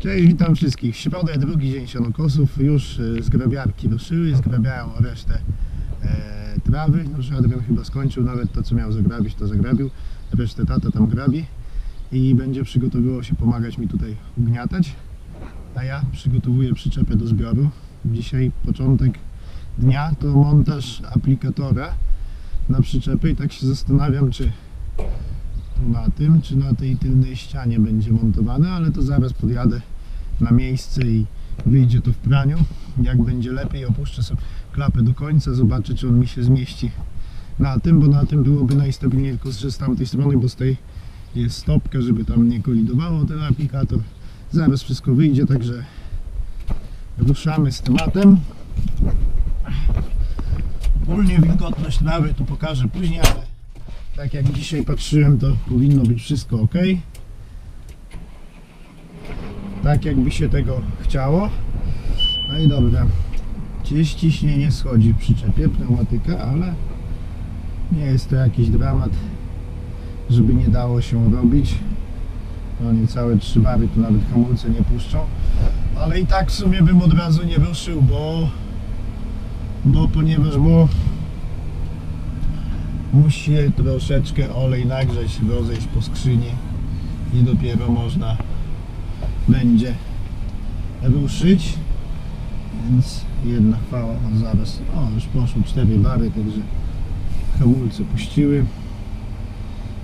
Cześć, witam wszystkich. Środę, drugi dzień sianokosów. Już e, zgrabiarki ruszyły, zgrabiają resztę e, trawy. No, że Adrian chyba skończył, nawet to co miał zagrabić, to zagrabił. Resztę tata tam grabi i będzie przygotowywał się pomagać mi tutaj ugniatać. A ja przygotowuję przyczepę do zbioru. Dzisiaj początek dnia to montaż aplikatora na przyczepę i tak się zastanawiam, czy na tym, czy na tej tylnej ścianie będzie montowane, ale to zaraz podjadę na miejsce i wyjdzie to w praniu. Jak będzie lepiej, opuszczę sobie klapę do końca, zobaczę, czy on mi się zmieści na tym, bo na tym byłoby najstabilniej, tylko z tamtej strony, bo z tej jest stopka, żeby tam nie kolidowało ten aplikator. Zaraz wszystko wyjdzie, także ruszamy z tematem. Ogólnie wilgotność trawy tu pokażę później, ale tak jak dzisiaj patrzyłem, to powinno być wszystko ok. Tak jakby się tego chciało. No i dobra. Gdzieś ciśnienie schodzi w przyczepie, pneumatyka, ale nie jest to jakiś dramat, żeby nie dało się robić. No niecałe trzy bary tu nawet hamulce nie puszczą. Ale i tak w sumie bym od razu nie ruszył, bo bo ponieważ bo musi troszeczkę olej nagrzeć, rozejść po skrzyni i dopiero można będzie ruszyć. Więc jedna chwała, zaraz, o już poszło 4 bary, także hamulce puściły.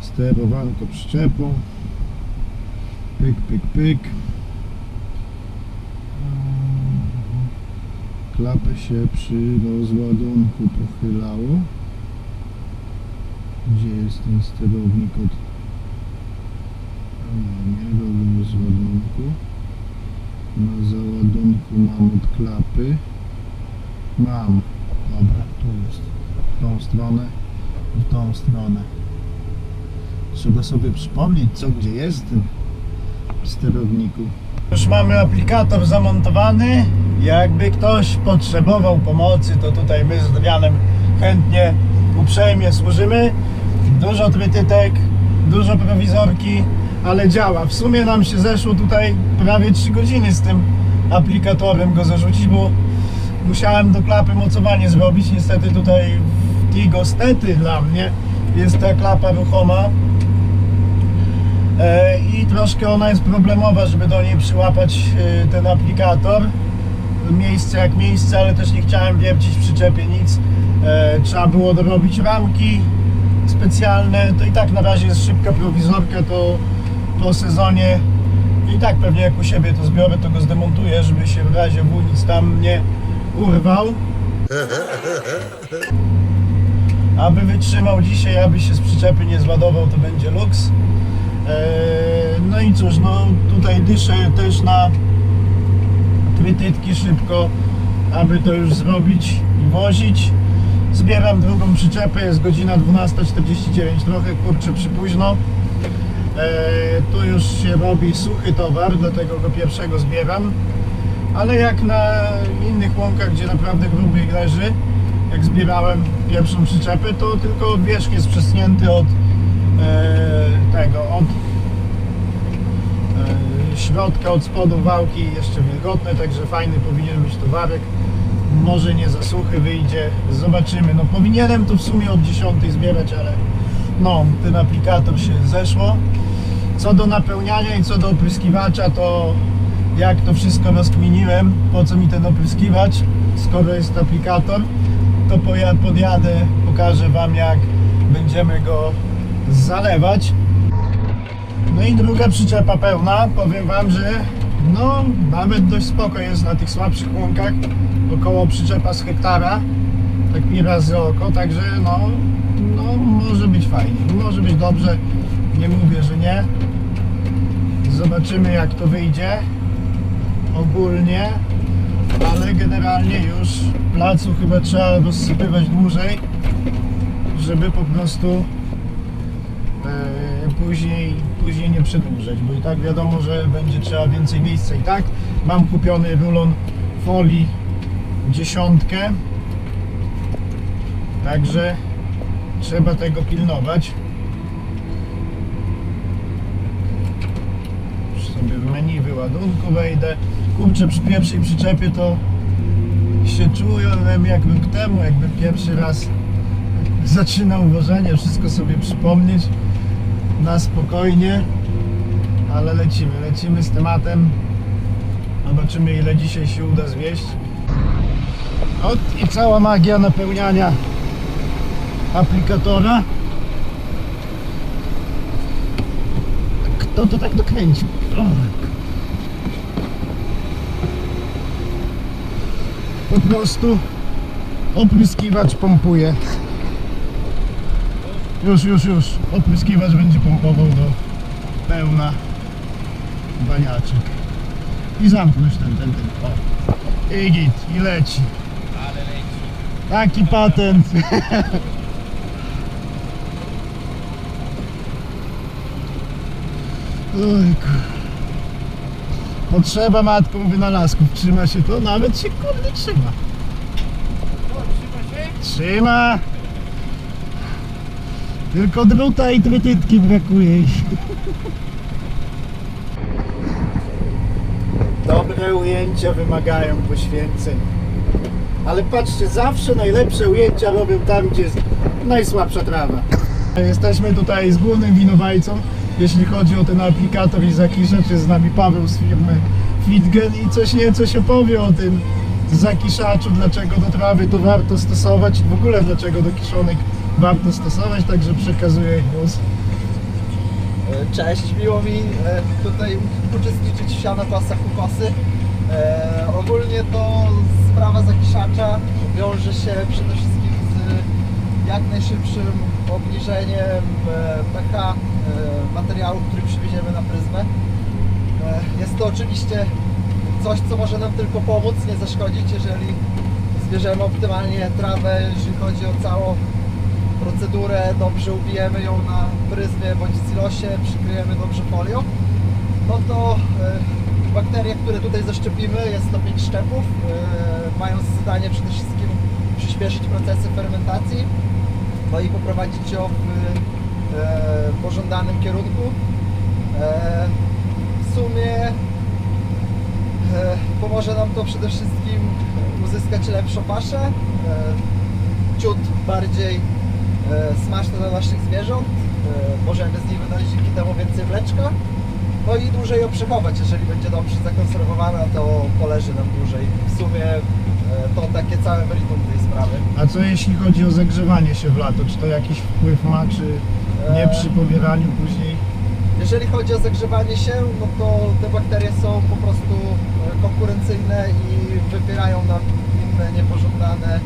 Sterowanko przyczepą. Pyk, pyk, pyk. Klapę się przy rozładunku pochylało. Gdzie jest ten sterownik od nie rozładunku? Na załadunku mam od klapy. Mam. Dobra, tu jest. W tą stronę w tą stronę. Trzeba sobie przypomnieć, co gdzie jest w sterowniku. Już mamy aplikator zamontowany. Jakby ktoś potrzebował pomocy, to tutaj my z Adrianem chętnie, uprzejmie służymy. Dużo trytytek, dużo prowizorki, ale działa. W sumie nam się zeszło tutaj prawie 3 godziny z tym aplikatorem go zarzucić, bo musiałem do klapy mocowanie zrobić. Niestety tutaj w Tigo stety dla mnie jest ta klapa ruchoma E, i troszkę ona jest problemowa, żeby do niej przyłapać e, ten aplikator. Miejsce jak miejsce, ale też nie chciałem wiercić w przyczepie nic. E, Trzeba było dorobić ramki specjalne. To i tak na razie jest szybka prowizorka, to po sezonie i tak pewnie jak u siebie to zbiorę, to go zdemontuję, żeby się w razie W nic tam nie urwał. Aby wytrzymał dzisiaj, aby się z przyczepy nie zładował, to będzie luks. Eee, No i cóż, no tutaj dyszę też na trytytki szybko, aby to już zrobić i wozić. Zbieram drugą przyczepę, jest godzina 12.49, trochę kurczę przypóźno. Eee, Tu już się robi suchy towar, dlatego go pierwszego zbieram. Ale jak na innych łąkach, gdzie naprawdę gruby leży, jak zbierałem pierwszą przyczepę, to tylko wierzch jest przesunięty od e, tego, od e, środka, od spodu wałki jeszcze wilgotne, także fajny powinien być towarek. Może nie za suchy wyjdzie, zobaczymy. No powinienem tu w sumie od 10 zbierać, ale no, ten aplikator się zeszło. Co do napełniania i co do opryskiwacza, to jak to wszystko rozkminiłem, po co mi ten opryskiwacz, skoro jest aplikator, to podjadę, pokażę Wam jak będziemy go zalewać. No i druga przyczepa pełna, powiem Wam, że no nawet dość spoko jest na tych słabszych łąkach, około przyczepa z hektara, tak mi razy oko, także no, no może być fajnie, może być dobrze, nie mówię, że nie. Zobaczymy jak to wyjdzie ogólnie, ale generalnie już placu chyba trzeba rozsypywać dłużej, żeby po prostu e, później, później nie przedłużać, bo i tak wiadomo, że będzie trzeba więcej miejsca i tak. Mam kupiony rulon folii dziesiątkę, także trzeba tego pilnować. Sobie w menu wyładunku wejdę. Kurczę, przy pierwszej przyczepie to się czułem jak rok temu, jakbym pierwszy raz zaczynał wożenie, wszystko sobie przypomnieć na spokojnie, ale lecimy, lecimy z tematem. Zobaczymy ile dzisiaj się uda zwieść. Ot i cała magia napełniania aplikatora. Kto to tak dokręcił? Po prostu opryskiwacz pompuje. Już, już, już. Opryskiwacz będzie pompował do pełna baniaczek. I zamknąć ten, ten, ten. O. I git, i leci. Ale leci. Taki patent. Ojku. Potrzeba matką wynalazków. Trzyma się to? Nawet się kurde trzyma. O, trzyma się? Trzyma. Tylko druta i trytytki brakuje. jej. Dobre ujęcia wymagają poświęceń. Ale patrzcie, zawsze najlepsze ujęcia robią tam, gdzie jest najsłabsza trawa. Jesteśmy tutaj z głównym winowajcą, jeśli chodzi o ten aplikator i zakiszacz. Jest z nami Paweł z firmy Fitgen i coś nieco się powie o tym zakiszaczu, dlaczego do trawy to warto stosować i w ogóle dlaczego do kiszonek warto stosować, także przekazuję głos. Cześć, miło mi e, tutaj uczestniczyć w sianopasach ukosy. E, ogólnie to sprawa zakiszacza wiąże się przede wszystkim z jak najszybszym obniżeniem e, pH e, materiału, który przywieziemy na pryzmę. E, jest to oczywiście coś, co może nam tylko pomóc, nie zaszkodzić, jeżeli zbierzemy optymalnie trawę, jeżeli chodzi o całą procedurę, dobrze ubijemy ją na pryzmie bądź silosie, przykryjemy dobrze folią, no to e, bakterie, które tutaj zaszczepimy, jest to 5 szczepów, e, mają za zadanie przede wszystkim przyspieszyć procesy fermentacji, no i poprowadzić ją w e, pożądanym kierunku. W sumie pomoże nam to przede wszystkim uzyskać lepszą paszę, ciut bardziej smaczne dla naszych zwierząt. E, możemy z niej wydać dzięki temu więcej mleczka. No i dłużej ją przechować. Jeżeli będzie dobrze zakonserwowana, to poleży nam dłużej. W sumie e, to takie całe meritum tej sprawy. A co jeśli chodzi o zagrzewanie się w lato? Czy to jakiś wpływ ma, czy nie przy pobieraniu później? Jeżeli chodzi o zagrzewanie się, no to te bakterie są po prostu e, konkurencyjne i wypierają nam inne niepożądane e,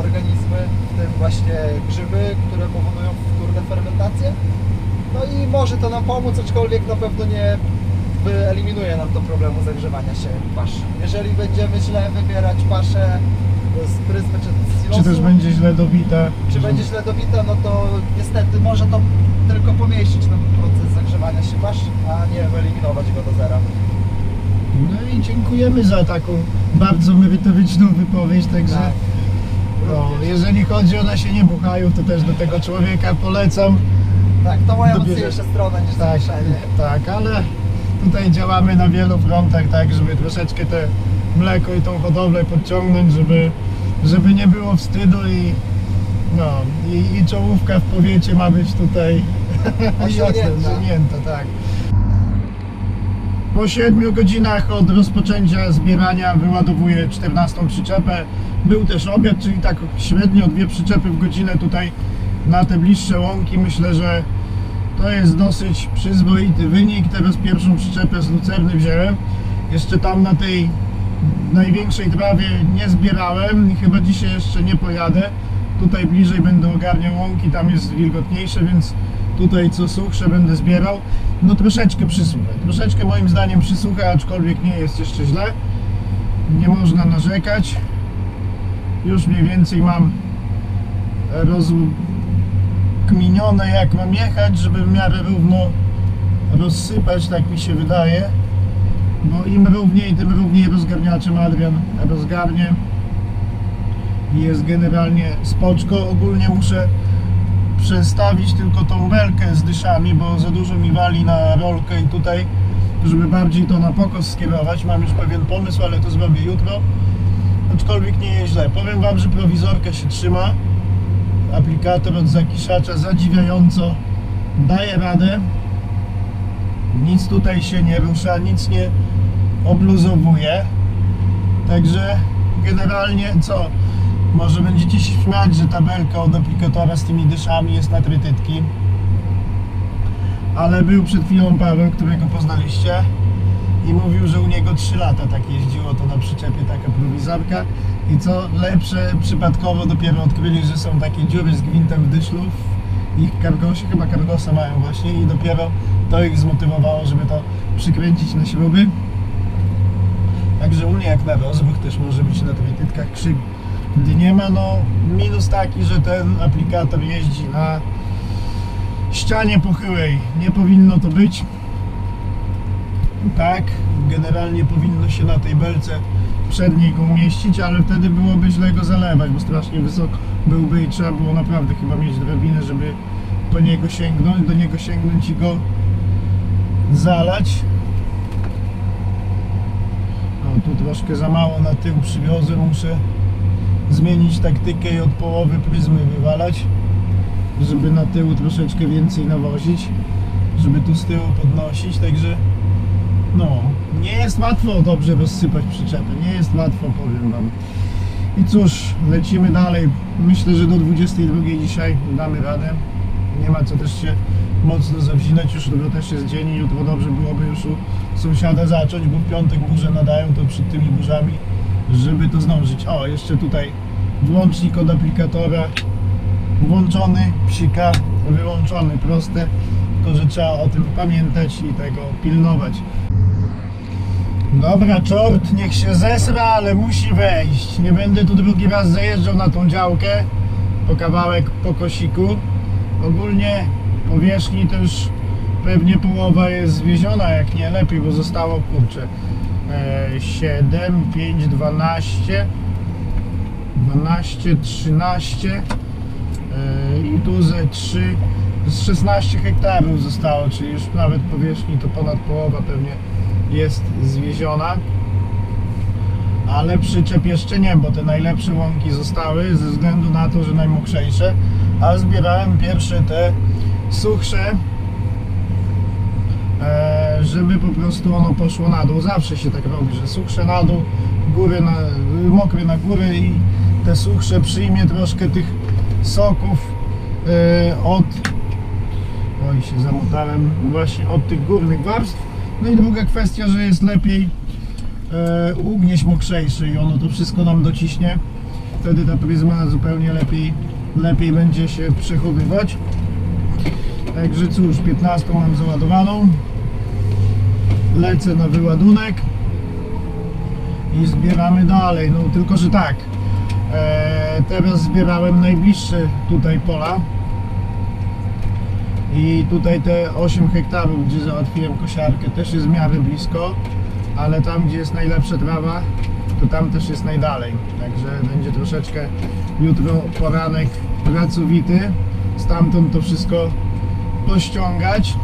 organizmy, w tym właśnie grzyby, które powodują wtórne fermentacje. No i może to nam pomóc, aczkolwiek na pewno nie wyeliminuje nam to problemu zagrzewania się pasz. Jeżeli będziemy źle wybierać paszę z pryzmy czy z silosu, Czy też będzie źle dobita? czy będzie źle dobita, no to niestety może to tylko pomniejszyć nam proces zagrzewania się pasz, a nie wyeliminować go do zera. No i dziękujemy za taką bardzo merytoryczną wypowiedź, także Tak. No, jeżeli chodzi o nasienie buchajów, to też do tego człowieka polecam. Tak, to moja Dobierze- mocniejsza strona niż Tak, zamieszanie. tak, ale tutaj działamy na wielu frontach, tak, żeby troszeczkę te mleko i tą hodowlę podciągnąć, żeby, żeby nie było wstydu i no, i, i czołówka w powiecie ma być tutaj osiągnięta, tak. Po 7 godzinach od rozpoczęcia zbierania wyładowuję 14 przyczepę. Był też obiad, czyli tak średnio dwie przyczepy w godzinę tutaj na te bliższe łąki. Myślę, że to jest dosyć przyzwoity wynik. Teraz pierwszą przyczepę z Lucerny wziąłem. Jeszcze tam na tej największej trawie nie zbierałem i chyba dzisiaj jeszcze nie pojadę. Tutaj bliżej będę ogarniał łąki, tam jest wilgotniejsze, więc tutaj co suchsze będę zbierał. No troszeczkę przysuche. Troszeczkę moim zdaniem przysuche, aczkolwiek nie jest jeszcze źle. Nie można narzekać. Już mniej więcej mam rozkminione jak mam jechać, żeby w miarę równo rozsypać, tak mi się wydaje. Bo im równiej, tym równiej rozgarniaczem Adrian rozgarnie. Jest generalnie spoczko. Ogólnie muszę przestawić tylko tą belkę z dyszami, bo za dużo mi wali na rolkę i tutaj żeby bardziej to na pokos skierować. Mam już pewien pomysł, ale to zrobię jutro. Aczkolwiek nie jest źle. Powiem Wam, że prowizorka się trzyma. Aplikator od zakiszacza zadziwiająco daje radę. Nic tutaj się nie rusza, nic nie obluzowuje. Także generalnie co? Może będziecie się śmiać, że tabelka od aplikatora z tymi dyszami jest na trytytki. Ale był przed chwilą Paweł, którego poznaliście i mówił, że u niego 3 lata tak jeździło to na przyczepie taka prowizorka i co lepsze przypadkowo dopiero odkryli, że są takie dziury z gwintem w dyszlu ich kargosie, chyba kargosa mają właśnie i dopiero to ich zmotywowało, żeby to przykręcić na śruby. Także u mnie jak na rozruch też może być na trytytkach krzyk. Gdy nie ma, no minus taki, że ten aplikator jeździ na ścianie pochyłej. Nie powinno to być. Tak, generalnie powinno się na tej belce przedniej go umieścić, ale wtedy byłoby źle go zalewać, bo strasznie wysoko byłby i trzeba było naprawdę chyba mieć drabinę, żeby po niego sięgnąć, do niego sięgnąć i go zalać. No tu troszkę za mało na tył przywiozłem, muszę zmienić taktykę i od połowy pryzmy wywalać, żeby na tył troszeczkę więcej nawozić, żeby tu z tyłu podnosić, także no, nie jest łatwo dobrze rozsypać przyczepę, nie jest łatwo, powiem Wam. I cóż, lecimy dalej. Myślę, że do 22 dzisiaj damy radę. Nie ma co też się mocno zawzinać, już jutro też jest dzień i jutro dobrze byłoby już u sąsiada zacząć, bo w piątek burze nadają, to przed tymi burzami, żeby to zdążyć. O, jeszcze tutaj włącznik od aplikatora włączony, psika, wyłączony, proste, tylko że trzeba o tym pamiętać i tego pilnować. Dobra, czort, niech się zesra, ale musi wejść. Nie będę tu drugi raz zajeżdżał na tą działkę po kawałek po kosiku. Ogólnie powierzchni to już pewnie połowa jest zwieziona, jak nie lepiej, bo zostało kurczę e, 7, 5, 12 12, 13 e, i tu ze 3 z 16 hektarów zostało, czyli już nawet powierzchni to ponad połowa pewnie jest zwieziona. Ale przyczep jeszcze nie, bo te najlepsze łąki zostały ze względu na to, że najmokrzejsze, a zbierałem pierwsze te suchsze, e, żeby po prostu ono poszło na dół. Zawsze się tak robi, że suchsze na dół, góry na, mokre na górę i te suchsze przyjmie troszkę tych soków e, od oj się zamotałem właśnie od tych górnych warstw no i druga kwestia, że jest lepiej e, ugnieść mokrzejszy i ono to wszystko nam dociśnie. Wtedy ta pryzma zupełnie lepiej lepiej będzie się przechowywać. Także cóż 15 mam załadowaną. Lecę na wyładunek i zbieramy dalej. No tylko, że tak e, teraz zbierałem najbliższe tutaj pola i tutaj te 8 hektarów, gdzie załatwiłem kosiarkę, też jest w miarę blisko, ale tam, gdzie jest najlepsza trawa, to tam też jest najdalej. Także będzie troszeczkę jutro poranek pracowity. Stamtąd to wszystko pościągać,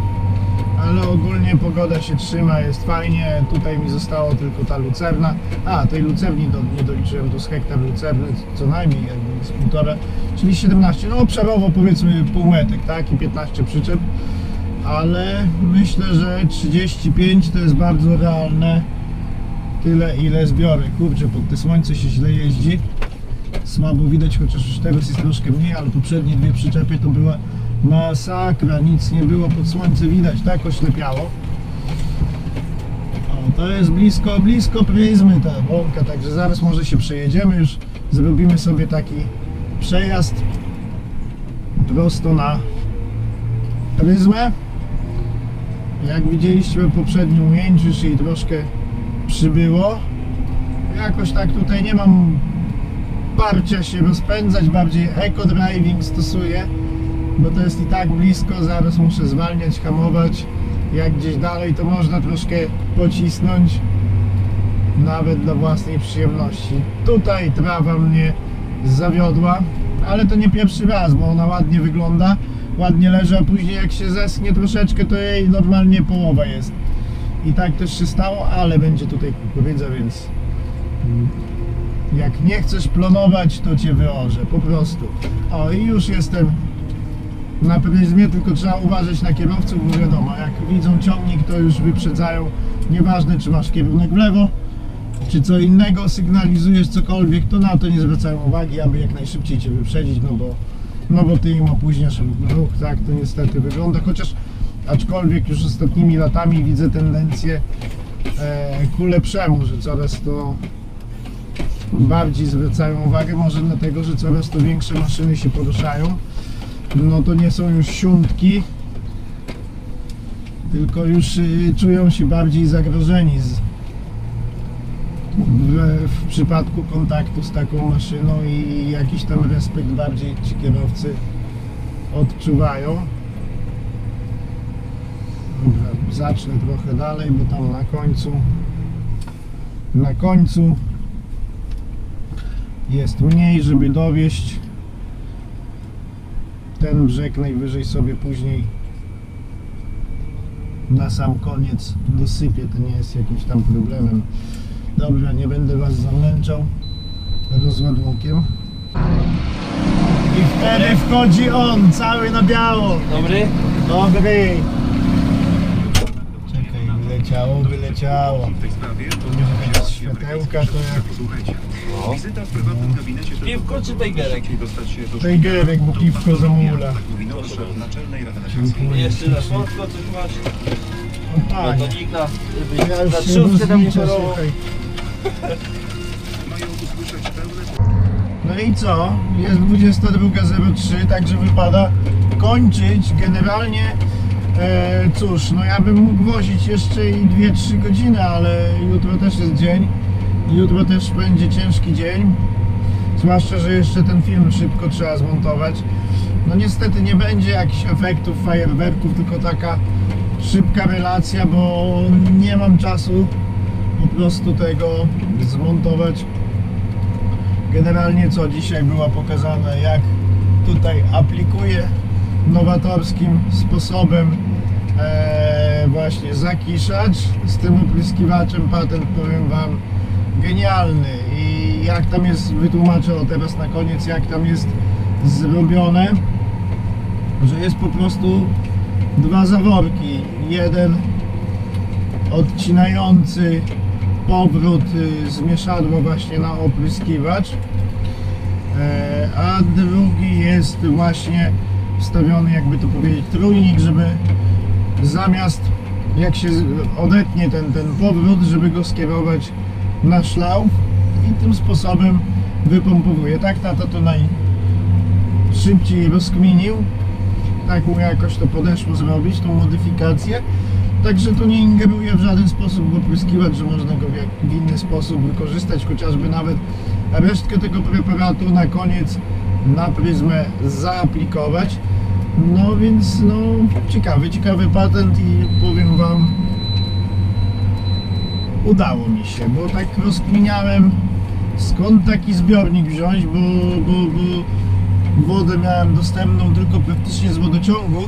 ale ogólnie pogoda się trzyma, jest fajnie. Tutaj mi zostało tylko ta lucerna. A, tej lucerni do, nie doliczyłem, tu z hektar lucerny co najmniej, jakby z półtora, czyli 17, no obszarowo powiedzmy półmetek, tak, i 15 przyczep. Ale myślę, że 35 to jest bardzo realne tyle ile zbiorę. Kurczę, pod te słońce się źle jeździ. Słabo widać, chociaż teraz jest troszkę mniej, ale poprzednie dwie przyczepy to była masakra, nic nie było pod słońce widać, tak oślepiało. O, to jest blisko, blisko pryzmy ta łąka, także zaraz może się przejedziemy, już zrobimy sobie taki przejazd prosto na pryzmę. Jak widzieliście w poprzednim ujęciu, już jej troszkę przybyło. Jakoś tak tutaj nie mam parcia się rozpędzać, bardziej eco-driving stosuję, bo to jest i tak blisko, zaraz muszę zwalniać, hamować. Jak gdzieś dalej to można troszkę pocisnąć, nawet dla własnej przyjemności. Tutaj trawa mnie zawiodła, ale to nie pierwszy raz, bo ona ładnie wygląda, ładnie leży, a później jak się zeschnie troszeczkę, to jej normalnie połowa jest. I tak też się stało, ale będzie tutaj kukurydza, więc jak nie chcesz plonować, to cię wyorzę, po prostu. O i już jestem na pryzmie, tylko trzeba uważać na kierowców, bo wiadomo, jak widzą ciągnik, to już wyprzedzają. Nieważne, czy masz kierunek w lewo, czy co innego, sygnalizujesz cokolwiek, to na to nie zwracają uwagi, aby jak najszybciej cię wyprzedzić, no bo, no bo ty im opóźniasz ruch, tak to niestety wygląda, chociaż aczkolwiek już ostatnimi latami widzę tendencję e, ku lepszemu, że coraz to bardziej zwracają uwagę, może dlatego, że coraz to większe maszyny się poruszają, no to nie są już siątki, tylko już y, czują się bardziej zagrożeni z, w, w przypadku kontaktu z taką maszyną i jakiś tam respekt bardziej ci kierowcy odczuwają. Dobra, zacznę trochę dalej, bo tam na końcu na końcu jest mniej, żeby dowieść ten brzeg najwyżej sobie później na sam koniec dosypię, to nie jest jakimś tam problemem. Dobrze, nie będę Was zamęczał rozładunkiem. I wtedy wchodzi on, cały na biało. Dobry? Dobry. Czekaj, wyleciało, wyleciało. W tej sprawie Teraz światełka to jak Posłuchajcie. Wizyta w prywatnym gabinecie Piwko czy Tigerek? dostać się do Tigerek, bo piwko zamula. Gminowy szef Naczelnej Rady Lekarskiej. Jeszcze na słodko coś masz? No Do panie, tonika, ja żeby już na się trzustkę tam nie rozliczę, szorowało. słuchaj. Mają usłyszeć pełne No i co? Jest 22.03, także wypada kończyć. Generalnie, e, cóż, no ja bym mógł wozić jeszcze i 2-3 godziny, ale jutro też jest dzień. Jutro też będzie ciężki dzień. Zwłaszcza, że jeszcze ten film szybko trzeba zmontować. No niestety nie będzie jakichś efektów, fajerwerków, tylko taka szybka relacja, bo nie mam czasu po prostu tego zmontować. Generalnie co dzisiaj było pokazane, jak tutaj aplikuję nowatorskim sposobem e, właśnie zakiszacz z tym opryskiwaczem patent powiem Wam genialny. I jak tam jest, wytłumaczę o teraz na koniec, jak tam jest zrobione, że jest po prostu dwa zaworki, jeden odcinający powrót y, zmieszadło właśnie na opryskiwacz E, a drugi jest właśnie wstawiony jakby to powiedzieć trójnik, żeby zamiast jak się odetnie ten, ten powrót, żeby go skierować na szlauf i tym sposobem wypompowuje. Tak tata to najszybciej rozkminił, tak mu jakoś to podeszło zrobić, tą modyfikację. Także to nie ingeruje w żaden sposób w opryskiwacz, że można go w, w inny sposób wykorzystać, chociażby nawet resztkę tego preparatu na koniec na pryzmę zaaplikować. No więc no ciekawy, ciekawy patent i powiem Wam udało mi się, bo tak rozkminiałem skąd taki zbiornik wziąć, bo, bo, bo wodę miałem dostępną tylko praktycznie z wodociągu,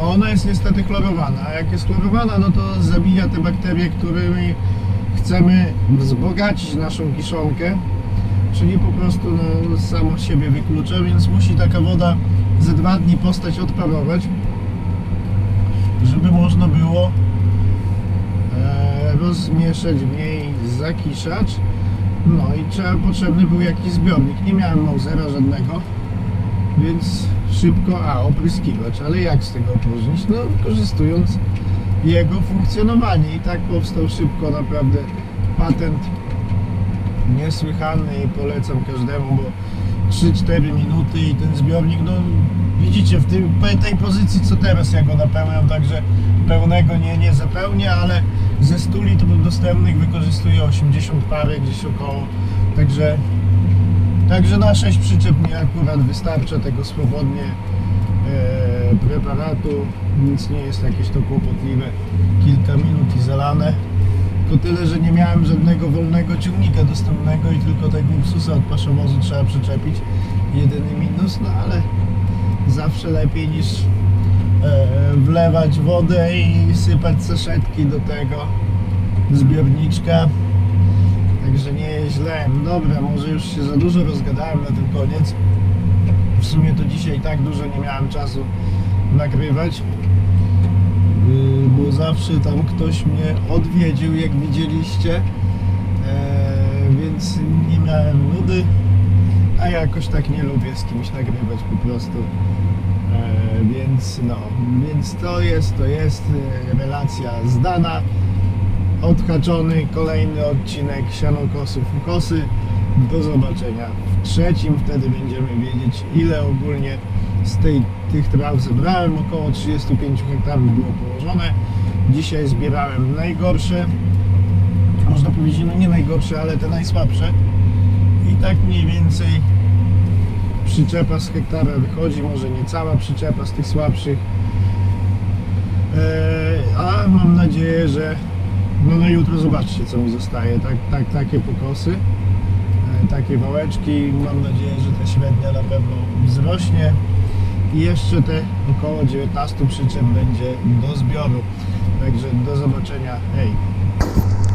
a ona jest niestety chlorowana. A jak jest chlorowana, no to zabija te bakterie, którymi chcemy wzbogacić naszą kiszonkę, czyli po prostu no, samo siebie wyklucza, więc musi taka woda ze dwa dni postać odparować, żeby można było e, rozmieszać w niej zakiszacz. No i trzeba, potrzebny był jakiś zbiornik. Nie miałem Mausera żadnego, więc szybko, a opryskiwacz, ale jak z tego opróżnić? No wykorzystując jego funkcjonowanie i tak powstał szybko naprawdę patent niesłychany i polecam każdemu, bo 3-4 minuty i ten zbiornik, no widzicie w tej pozycji co teraz ja go napełniam, także pełnego nie, nie zapełnię, ale ze 100 litrów dostępnych wykorzystuję 80 parę gdzieś około, także Także na 6 przyczep mi akurat wystarcza tego swobodnie e, preparatu. Nic nie jest jakieś to kłopotliwe. Kilka minut i zalane. Tylko tyle, że nie miałem żadnego wolnego ciągnika dostępnego i tylko tego uksusa od paszowozu trzeba przyczepić. Jedyny minus, no ale zawsze lepiej niż e, wlewać wodę i sypać saszetki do tego. zbiorniczka. Także nie jest źle. Dobra, może już się za dużo rozgadałem na ten koniec. W sumie to dzisiaj tak dużo nie miałem czasu nagrywać. Bo zawsze tam ktoś mnie odwiedził, jak widzieliście. Eee, więc nie miałem nudy. A jakoś tak nie lubię z kimś nagrywać po prostu. Eee, więc no, więc to jest, to jest e, relacja zdana. Odhaczony kolejny odcinek sianokosów kosy. Do zobaczenia w trzecim, wtedy będziemy wiedzieć ile ogólnie z tej, tych traw zebrałem. Około 35 hektarów było położone. Dzisiaj zbierałem najgorsze, można powiedzieć, no nie najgorsze, ale te najsłabsze. I tak mniej więcej przyczepa z hektara wychodzi, może nie cała przyczepa z tych słabszych. Eee, a mam nadzieję, że no na jutro zobaczcie co mi zostaje. Tak, tak, takie pokosy, e, takie wałeczki. Mam nadzieję, że ta średnia na pewno wzrośnie. I jeszcze te około 19 przyczep będzie do zbioru. Także do zobaczenia. Hej!